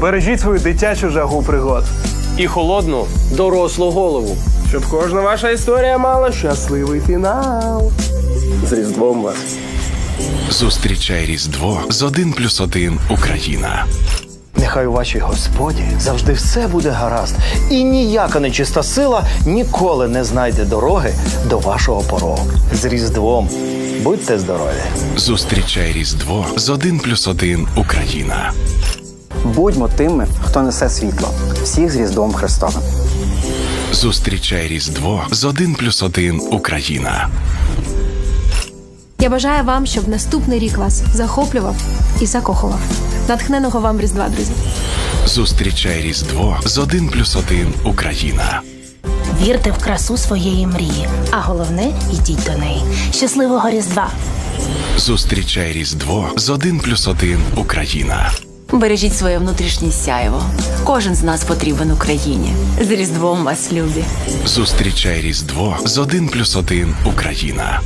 Бережіть свою дитячу жагу пригод, І холодну дорослу голову. щоб кожна ваша історія мала щасливий фінал. З Різдвом вас. Зустрічай Різдво з 1 плюс 1 Україна. Нехай у вашій господі завжди все буде гаразд, і ніяка нечиста сила ніколи не знайде дороги до вашого порогу. З Різдвом будьте здорові! Зустрічай Різдво з 1 плюс 1 Україна. Будьмо тими, хто несе світло. Всіх з Різдвом Христовим. Зустрічай Різдво з 1 плюс 1 Україна. Я бажаю вам, щоб наступний рік вас захоплював і закохував. Натхненого вам Різдва, друзі! Зустрічай Різдво з 1 плюс 1 Україна. Вірте в красу своєї мрії, а головне йдіть до неї. Щасливого Різдва! Зустрічай Різдво з 1 плюс 1 Україна. Бережіть своє внутрішнє сяйво. Кожен з нас потрібен Україні. З Різдвом вас, любі. Зустрічай Різдво з 1 плюс 1 Україна.